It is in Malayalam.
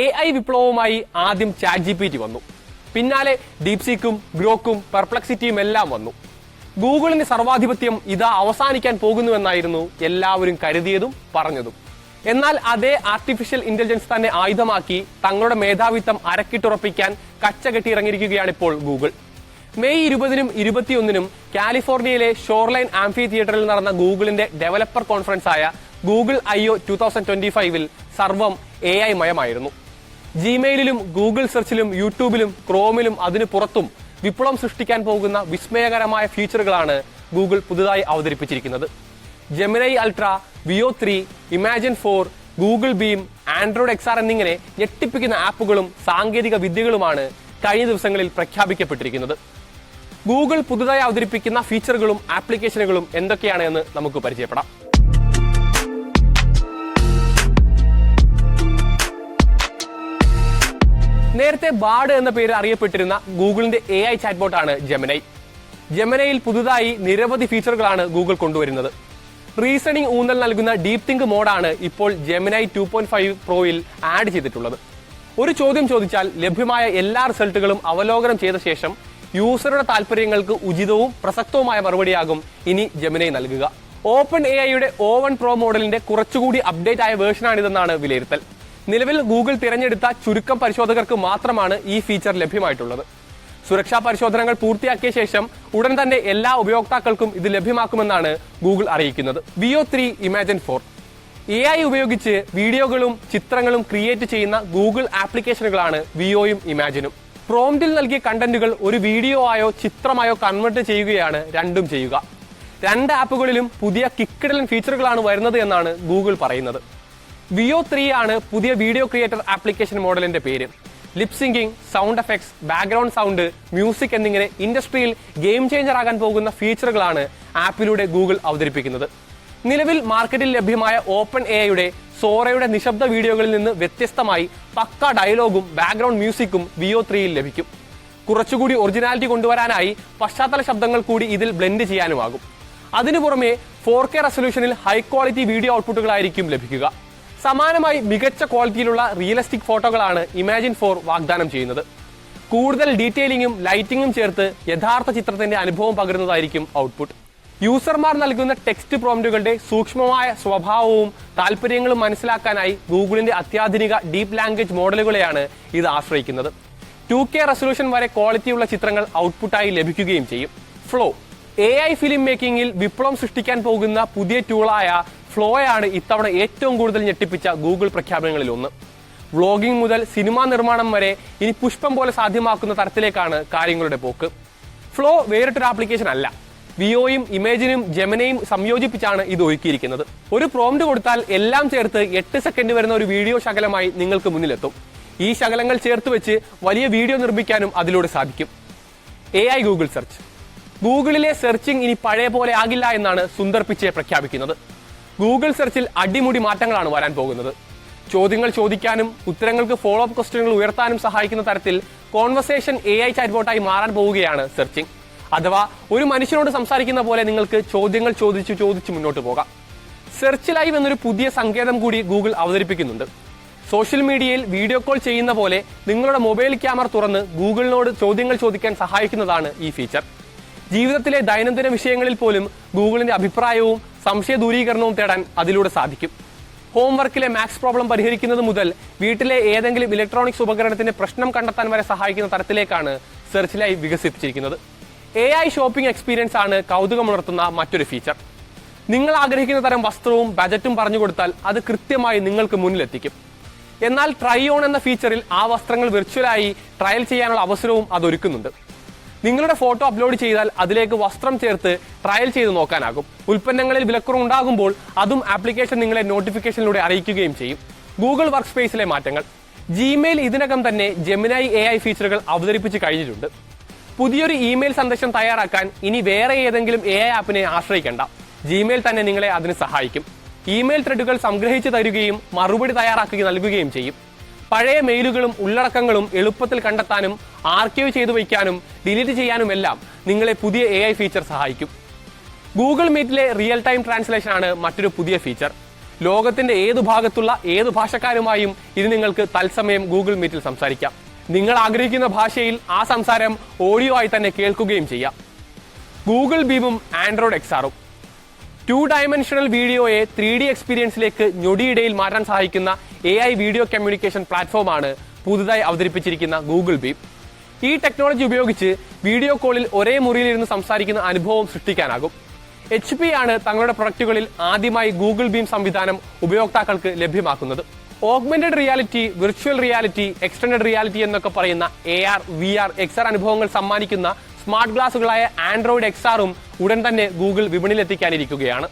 എ ഐ വിപ്ലവവുമായി ആദ്യം ചാറ്റ് ജി പി ടി വന്നു. പിന്നാലെ ഡീപ്സിക്കും ഗ്രോക്കും പെർപ്ലക്സിറ്റിയും എല്ലാം വന്നു. ഗൂഗിളിന്റെ സർവാധിപത്യം ഇതാ അവസാനിക്കാൻ പോകുന്നുവെന്നായിരുന്നു എല്ലാവരും കരുതിയതും പറഞ്ഞതും. എന്നാൽ അതേ ആർട്ടിഫിഷ്യൽ ഇന്റലിജൻസ് തന്നെ ആയുധമാക്കി തങ്ങളുടെ മേധാവിത്വം അരക്കിട്ടുറപ്പിക്കാൻ കച്ചകെട്ടി ഇറങ്ങിയിരിക്കുകയാണ് ഇപ്പോൾ ഗൂഗിൾ. മെയ് ഇരുപതിനും ഇരുപത്തിയൊന്നിനും കാലിഫോർണിയയിലെ ഷോർലൈൻ ആംഫി തിയേറ്ററിൽ നടന്ന ഗൂഗിളിന്റെ ഡെവലപ്പർ കോൺഫറൻസ് ആയ Google I O two thousand twenty ഫൈവിൽ സർവം എ ഐ മയമായിരുന്നു. ജിമെയിലിലും ഗൂഗിൾ സെർച്ചിലും യൂട്യൂബിലും ക്രോമിലും അതിനു പുറത്തും വിപ്ലവം സൃഷ്ടിക്കാൻ പോകുന്ന വിസ്മയകരമായ ഫീച്ചറുകളാണ് ഗൂഗിൾ പുതുതായി അവതരിപ്പിച്ചിരിക്കുന്നത്. Gemini Ultra Veo three Imagen four Google Beam Android XR എന്നിങ്ങനെ ഞെട്ടിപ്പിക്കുന്ന ആപ്പുകളും സാങ്കേതിക വിദ്യകളുമാണ് കഴിഞ്ഞ ദിവസങ്ങളിൽ പ്രഖ്യാപിക്കപ്പെട്ടിരിക്കുന്നത്. ഗൂഗിൾ പുതുതായി അവതരിപ്പിക്കുന്ന ഫീച്ചറുകളും ആപ്ലിക്കേഷനുകളും എന്തൊക്കെയാണ് എന്ന് നമുക്ക് പരിചയപ്പെടാം. നേരത്തെ ബാഡ് എന്ന പേര് അറിയപ്പെട്ടിരുന്ന ഗൂഗിളിന്റെ എ ഐ ചാറ്റ്ബോട്ടാണ് ജമനൈ. ജെമിനയിൽ പുതുതായി നിരവധി ഫീച്ചറുകളാണ് ഗൂഗിൾ കൊണ്ടുവരുന്നത്. റീസണിംഗ് ഊന്നൽ നൽകുന്ന ഡീപ് തിങ്ക് മോഡാണ് ഇപ്പോൾ ജെമിനൈ ടു പോയിന്റ് ഫൈവ് പ്രോയിൽ ആഡ് ചെയ്തിട്ടുള്ളത്. ഒരു ചോദ്യം ചോദിച്ചാൽ ലഭ്യമായ എല്ലാ റിസൾട്ടുകളും അവലോകനം ചെയ്ത ശേഷം യൂസറുടെ താല്പര്യങ്ങൾക്ക് ഉചിതവും പ്രസക്തവുമായ മറുപടിയാകും ഇനി ജെമിനൈ നൽകുക. ഓപ്പൺ എ ഐയുടെ ഓ വൺ പ്രോ മോഡലിന്റെ കുറച്ചുകൂടി അപ്ഡേറ്റ് ആയ വേർഷനാണിതെന്നാണ് വിലയിരുത്തൽ. നിലവിൽ ഗൂഗിൾ തിരഞ്ഞെടുത്ത ചുരുക്കം പരിശോധകർക്ക് മാത്രമാണ് ഈ ഫീച്ചർ ലഭ്യമായിട്ടുള്ളത്. സുരക്ഷാ പരിശോധനകൾ പൂർത്തിയാക്കിയ ശേഷം ഉടൻ തന്നെ എല്ലാ ഉപയോക്താക്കൾക്കും ഇത് ലഭ്യമാക്കുമെന്നാണ് ഗൂഗിൾ അറിയിക്കുന്നത്. Veo three Imagen four A I ഉപയോഗിച്ച് വീഡിയോകളും ചിത്രങ്ങളും ക്രിയേറ്റ് ചെയ്യുന്ന ഗൂഗിൾ ആപ്ലിക്കേഷനുകളാണ് വിയോയും ഇമാജിനും പ്രോംപ്റ്റിൽ നൽകിയ കണ്ടന്റുകൾ ഒരു വീഡിയോ ആയോ ചിത്രമായോ കൺവേർട്ട് ചെയ്യുകയാണ് രണ്ടും ചെയ്യുക. രണ്ട് ആപ്പുകളിലും പുതിയ കിക്കിടലൻ ഫീച്ചറുകളാണ് വരുന്നത് എന്നാണ് ഗൂഗിൾ പറയുന്നത്. വിയോ ത്രീ ആണ് പുതിയ വീഡിയോ ക്രിയേറ്റർ ആപ്ലിക്കേഷൻ മോഡലിന്റെ പേര്. Lip syncing sound effects background sound music എന്നിങ്ങനെ ഇൻഡസ്ട്രിയിൽ ഗെയിം ചേഞ്ചർ ആകാൻ പോകുന്ന ഫീച്ചറുകളാണ് ആപ്പിലൂടെ ഗൂഗിൾ അവതരിപ്പിക്കുന്നത്. നിലവിൽ മാർക്കറ്റിൽ ലഭ്യമായ ഓപ്പൺ എ ഐയുടെ സോറയുടെ നിശബ്ദ വീഡിയോകളിൽ നിന്ന് വ്യത്യസ്തമായി പക്ക ഡയലോഗും ബാക്ക്ഗ്രൗണ്ട് മ്യൂസിക്കും വിയോ ത്രീയിൽ ലഭിക്കും. കുറച്ചുകൂടി ഒറിജിനാലിറ്റി കൊണ്ടുവരാനായി പശ്ചാത്തല ശബ്ദങ്ങൾ കൂടി ഇതിൽ ബ്ലെൻഡ് ചെയ്യാനുമാകും. അതിനു പുറമെ ഫോർ കെ റെസൊല്യൂഷനിൽ ഹൈ ക്വാളിറ്റി വീഡിയോ ഔട്ട്പുട്ടുകളായിരിക്കും ലഭിക്കുക. സമാനമായി മികച്ച ക്വാളിറ്റിയിലുള്ള റിയലിസ്റ്റിക് ഫോട്ടോകളാണ് ഇമാജിൻ ഫോർ വാഗ്ദാനം ചെയ്യുന്നത്. കൂടുതൽ ഡീറ്റെയിലിംഗും ലൈറ്റിംഗും ചേർത്ത് യഥാർത്ഥ ചിത്രത്തിന്റെ അനുഭവം പകരുന്നതായിരിക്കും ഔട്ട്പുട്ട് യൂസർമാർ നൽകുന്ന ടെക്സ്റ്റ് പ്രോംപ്റ്റുകളുടെ സൂക്ഷ്മമായ സ്വഭാവവും താല്പര്യങ്ങളും മനസ്സിലാക്കാനായി ഗൂഗിളിന്റെ അത്യാധുനിക ഡീപ് ലാംഗ്വേജ് മോഡലുകളെയാണ് ഇത് ആശ്രയിക്കുന്നത്. ടു കെ റെസൊല്യൂഷൻ വരെ ക്വാളിറ്റിയുള്ള ചിത്രങ്ങൾ ഔട്ട്പുട്ടായി ലഭിക്കുകയും ചെയ്യും. ഫ്ലോ എ ഐ ഫിലിം മേക്കിംഗിൽ വിപ്ലവം സൃഷ്ടിക്കാൻ പോകുന്ന പുതിയ ടൂളായ ഫ്ലോയാണ് ഇത്തവണ ഏറ്റവും കൂടുതൽ ഞെട്ടിപ്പിച്ച ഗൂഗിൾ പ്രഖ്യാപനങ്ങളിൽ ഒന്ന്. വ്ളോഗിംഗ് മുതൽ സിനിമാ നിർമ്മാണം വരെ ഇനി പുഷ്പം പോലെ സാധ്യമാക്കുന്ന തരത്തിലേക്കാണ് കാര്യങ്ങളുടെ പോക്ക്. ഫ്ലോ വേറിട്ടൊരു ആപ്ലിക്കേഷൻ അല്ല. വിയോയും ഇമേജിനും ജെമനയും സംയോജിപ്പിച്ചാണ് ഇത് ഒരുക്കിയിരിക്കുന്നത്. ഒരു പ്രോംപ്റ്റ് കൊടുത്താൽ എല്ലാം ചേർത്ത് എട്ട് സെക്കൻഡ് വരുന്ന ഒരു വീഡിയോ ശകലമായി നിങ്ങൾക്ക് മുന്നിലെത്തും. ഈ ശകലങ്ങൾ ചേർത്ത് വെച്ച് വലിയ വീഡിയോ നിർമ്മിക്കാനും അതിലൂടെ സാധിക്കും. എ ഐ ഗൂഗിൾ സെർച്ച് ഗൂഗിളിലെ സെർച്ചിങ് ഇനി പഴയ പോലെ ആകില്ല എന്നാണ് സുന്ദർ പിച്ചെ പ്രഖ്യാപിക്കുന്നത്. ഗൂഗിൾ സെർച്ചിൽ അടിമുടി മാറ്റങ്ങളാണ് വരാൻ പോകുന്നത്. ചോദ്യങ്ങൾ ചോദിക്കാനും ഉത്തരങ്ങൾക്ക് ഫോളോ അപ്പ് ക്വസ്റ്റ്യനുകൾ ഉയർത്താനും സഹായിക്കുന്ന തരത്തിൽ കോൺവെർസേഷൻ എ ഐ ചാറ്റ്ബോട്ടായി മാറാൻ പോവുകയാണ് സെർച്ചിങ് അഥവാ ഒരു മനുഷ്യനോട് സംസാരിക്കുന്ന പോലെ നിങ്ങൾക്ക് ചോദ്യങ്ങൾ ചോദിച്ചു ചോദിച്ചു മുന്നോട്ട് പോകാം. സെർച്ച് ലൈവ് എന്നൊരു പുതിയ സങ്കേതം കൂടി ഗൂഗിൾ അവതരിപ്പിക്കുന്നുണ്ട്. സോഷ്യൽ മീഡിയയിൽ വീഡിയോ കോൾ ചെയ്യുന്ന പോലെ നിങ്ങളുടെ മൊബൈൽ ക്യാമറ തുറന്ന് ഗൂഗിളിനോട് ചോദ്യങ്ങൾ ചോദിക്കാൻ സഹായിക്കുന്നതാണ് ഈ ഫീച്ചർ ജീവിതത്തിലെ ദൈനംദിന വിഷയങ്ങളിൽ പോലും ഗൂഗിളിന്റെ അഭിപ്രായവും സംശയ ദൂരീകരണവും തേടാൻ അതിലൂടെ സാധിക്കും. ഹോംവർക്കിലെ മാത്സ് പ്രോബ്ലം പരിഹരിക്കുന്നത് മുതൽ വീട്ടിലെ ഏതെങ്കിലും ഇലക്ട്രോണിക്സ് ഉപകരണത്തിന്റെ പ്രശ്നം കണ്ടെത്താൻ വരെ സഹായിക്കുന്ന തരത്തിലേക്കാണ് സെർച്ച് ലൈവ് വികസിപ്പിച്ചിരിക്കുന്നത്. എ ഐ ഷോപ്പിംഗ് എക്സ്പീരിയൻസ് ആണ് കൗതുകമുണർത്തുന്ന മറ്റൊരു ഫീച്ചർ. നിങ്ങൾ ആഗ്രഹിക്കുന്ന തരം വസ്ത്രവും ബജറ്റും പറഞ്ഞു കൊടുത്താൽ അത് കൃത്യമായി നിങ്ങൾക്ക് മുന്നിലെത്തിക്കും. എന്നാൽ ട്രൈ ഓൺ എന്ന ഫീച്ചറിൽ ആ വസ്ത്രങ്ങൾ വിർച്വലായി ട്രയൽ ചെയ്യാനുള്ള അവസരവും അത് ഒരുക്കുന്നുണ്ട് നിങ്ങളുടെ ഫോട്ടോ അപ്ലോഡ് ചെയ്താൽ അതിലേക്ക് വസ്ത്രം ചേർത്ത് ട്രയൽ ചെയ്ത് നോക്കാനാകും. ഉൽപ്പന്നങ്ങളിൽ വിലക്കുറവ് ഉണ്ടാകുമ്പോൾ അതും ആപ്ലിക്കേഷൻ നിങ്ങളെ നോട്ടിഫിക്കേഷനിലൂടെ അറിയിക്കുകയും ചെയ്യും. ഗൂഗിൾ വർക്ക് സ്പേസിലെ മാറ്റങ്ങൾ. ജിമെയിൽ ഇതിനകം തന്നെ ജെമിനായി എ ഐ ഫീച്ചറുകൾ അവതരിപ്പിച്ച് കഴിഞ്ഞിട്ടുണ്ട്. പുതിയൊരു ഇമെയിൽ സന്ദേശം തയ്യാറാക്കാൻ ഇനി വേറെ ഏതെങ്കിലും എ ഐ ആപ്പിനെ ആശ്രയിക്കേണ്ട. ജിമെയിൽ തന്നെ നിങ്ങളെ അതിന് സഹായിക്കും. ഇമെയിൽ ത്രെഡുകൾ സംഗ്രഹിച്ചു തരികയും മറുപടി തയ്യാറാക്കി നൽകുകയും ചെയ്യും. പഴയ മെയിലുകളും ഉള്ളടക്കങ്ങളും എളുപ്പത്തിൽ കണ്ടെത്താനും ആർക്കൈവ് ചെയ്തു വയ്ക്കാനും ഡിലീറ്റ് ചെയ്യാനുമെല്ലാം നിങ്ങളെ പുതിയ എ ഫീച്ചർ സഹായിക്കും. ഗൂഗിൾ മീറ്റിലെ റിയൽ ടൈം ട്രാൻസ്ലേഷൻ ആണ് മറ്റൊരു പുതിയ ഫീച്ചർ ലോകത്തിന്റെ ഏതു ഭാഗത്തുള്ള ഏത് ഭാഷക്കാരുമായും ഇത് നിങ്ങൾക്ക് തത്സമയം ഗൂഗിൾ മീറ്റിൽ സംസാരിക്കാം. നിങ്ങൾ ആഗ്രഹിക്കുന്ന ഭാഷയിൽ ആ സംസാരം ഓഡിയോ ആയി തന്നെ കേൾക്കുകയും ചെയ്യാം. ഗൂഗിൾ ബീമും ആൻഡ്രോയിഡ് എക്സാറും ടു ഡയമെൻഷണൽ വീഡിയോയെ ത്രീ ഡി എക്സ്പീരിയൻസിലേക്ക് ഞൊടിയിടയിൽ മാറ്റാൻ സഹായിക്കുന്ന എ ഐ വീഡിയോ കമ്മ്യൂണിക്കേഷൻ പ്ലാറ്റ്ഫോമാണ് പുതുതായി അവതരിപ്പിച്ചിരിക്കുന്ന ഗൂഗിൾ ബീപ് ഈ ടെക്നോളജി ഉപയോഗിച്ച് വീഡിയോ കോളിൽ ഒരേ മുറിയിലിരുന്ന് സംസാരിക്കുന്ന അനുഭവം സൃഷ്ടിക്കാനാകും. എച്ച് പി ആണ് തങ്ങളുടെ പ്രൊഡക്റ്റുകളിൽ ആദ്യമായി ഗൂഗിൾ ബീം സംവിധാനം ഉപയോക്താക്കൾക്ക് ലഭ്യമാക്കുന്നത്. Augmented reality virtual reality extend reality എന്നൊക്കെ പറയുന്ന A R V R X R അനുഭവങ്ങൾ സമ്മാനിക്കുന്ന സ്മാർട്ട് ഗ്ലാസുകളായ ആൻഡ്രോയിഡ് എക്സ് ആറും ഉടൻ തന്നെ ഗൂഗിൾ വിപണിയിലെത്തിക്കാനിരിക്കുകയാണ്.